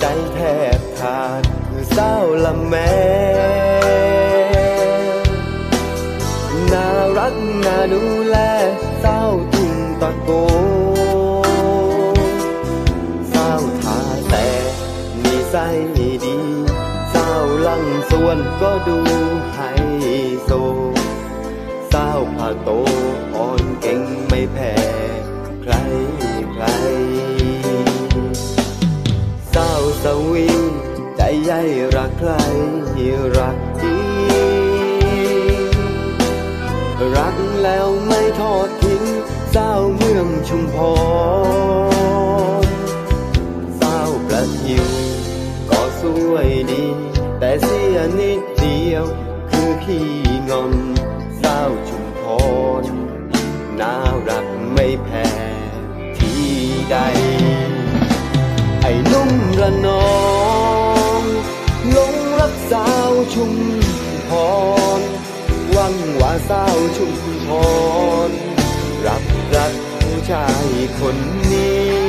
ใจแทบขาดคือเศร้าละแม่น่ารักน่าดูแลเศร้าทุ่งตะโกเศร้าทาแต่มีใส่ดีเศร้าลังส่วนก็ดูไฮโซเศร้าผาโตอ่อนเก่งไม่แพ้ ใจรักใครรักจริงรักแล้วไม่ทอดทิ้งเศร้าเมืองชุมพรเศร้าประทิวก็สวยดี แต่เสียนิดเดียว คือขี้งอนเศร้าชุมพรน่ารักไม่แพ้ที่ใด ชุมพร วังว่าสาวชุมพร รับรักผู้ชายคนนี้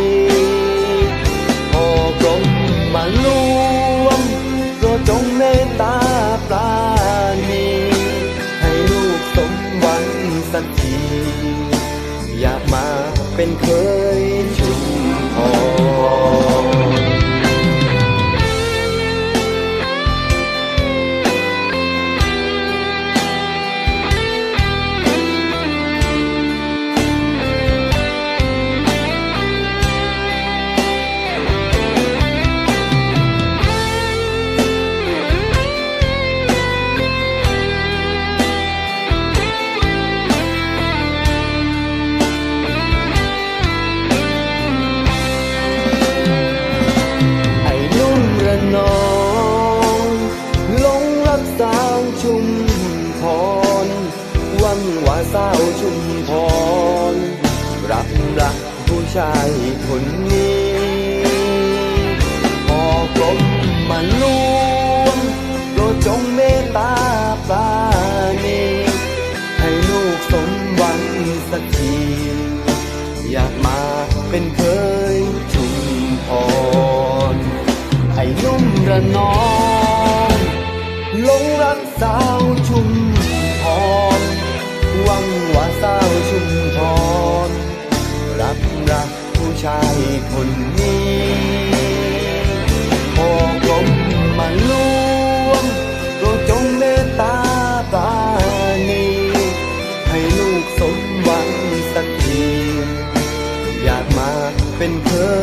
สาวชุมพรรับรักผู้ชายคนนี้ พอกลมมารวมโปรดจงเมตตาปราณีให้ลูกสมหวังสักที อยากมาเป็นเคยชุมพรไอ้นุ่มระนองหลงรักสาวชุม หวังว่าสาวชุมพรรับรักผู้ชายคนนี้พอกลมมารวมโปรดจงเมตตาปาณีให้ลูกสมหวังสักที อยากมาเป็นเคยชุมพร